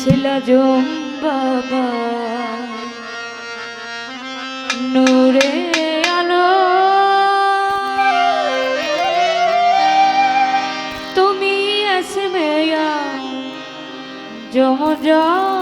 শিলা জম বাবা। নূরে আলো। তুমি আসমেয়া জহ পতরনে